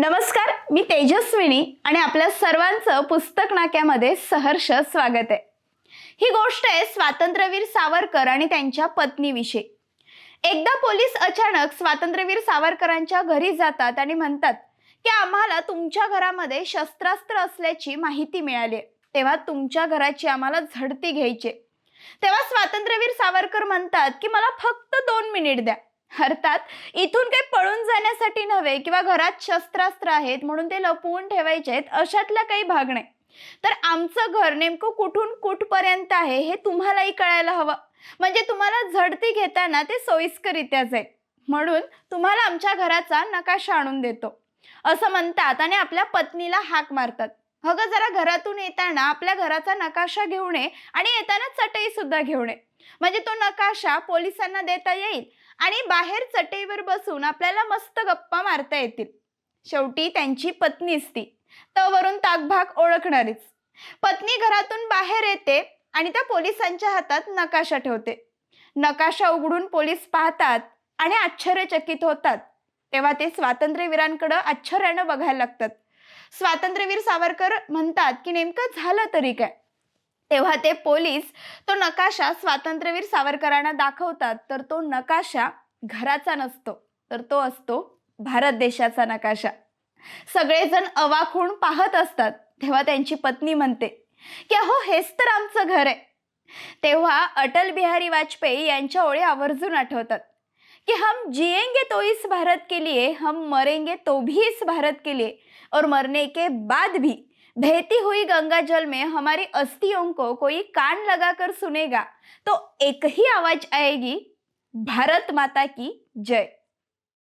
नमस्कार मी तेजस्विनी आणि आपल्या सर्वांचं पुस्तक नाक्यामध्ये सहर्ष स्वागत आहे. ही गोष्ट आहे स्वातंत्र्यवीर सावरकर आणि त्यांच्या पत्नीविषयी. एकदा पोलीस अचानक स्वातंत्र्यवीर सावरकरांच्या घरी जातात आणि म्हणतात की आम्हाला तुमच्या घरामध्ये शस्त्रास्त्र असल्याची माहिती मिळाली. आहे. तेव्हा तुमच्या घराची आम्हाला झडती घ्यायची तेव्हा स्वातंत्र्यवीर सावरकर म्हणतात की मला फक्त दोन मिनिट द्या. अर्थात इथून काही पळून जाण्यासाठी नव्हे किंवा घरात शस्त्रास्त्र आहेत म्हणून ते लपवून ठेवायचे आहेत अशातला काही भाग नाही. तर आमचं घर नेमकं कुठून कुठपर्यंत आहे हे तुम्हालाही कळायला हवं. म्हणजे तुम्हाला झडती घेताना ते सोयीस्करित्या जाईल. म्हणून तुम्हाला आमच्या घराचा नकाशा आणून देतो. असं म्हणतात आणि आपल्या पत्नीला हाक मारतात. अगं जरा घरातून येताना आपल्या घराचा नकाशा घेऊन ये आणि येताना चटई सुद्धा घेऊन ये म्हणजे तो नकाशा पोलिसांना देता येईल आणि बाहेर चटईवर बसून आपल्याला मस्त गप्पा मारता येतील. शेवटी त्यांची पत्नीच ती तवरून ताकभाग ओळखणारीच. पत्नी घरातून बाहेर येते आणि त्या पोलिसांच्या हातात नकाशा ठेवते. नकाशा उघडून पोलीस पाहतात आणि आश्चर्यचकित होतात. तेव्हा ते स्वातंत्र्यवीरांकडे आश्चर्यानं बघायला लागतात. स्वातंत्र्यवीर सावरकर म्हणतात की नेमकं झालं तरी काय? तेव्हा ते पोलीस तो नकाशा स्वातंत्र्यवीर सावरकरांना दाखवतात तर तो नकाशा घराचा नसतो तर तो असतो भारत देशाचा नकाशा. सगळेजण अवाक होऊन पाहत असतात तेव्हा त्यांची पत्नी म्हणते की अहो हेच तर आमचं घर आहे. तेव्हा अटल बिहारी वाजपेयी यांच्या ओळी आवर्जून आठवतात कि हम जिएंगे तो इस भारत के लिए हम मरेंगे तो भी इस भारत के लिए और मरने के बाद भी बहती हुई गंगा जल में हमारी अस्थियों को कोई कान लगाकर सुनेगा तो एक ही आवाज आएगी भारत माता की जय।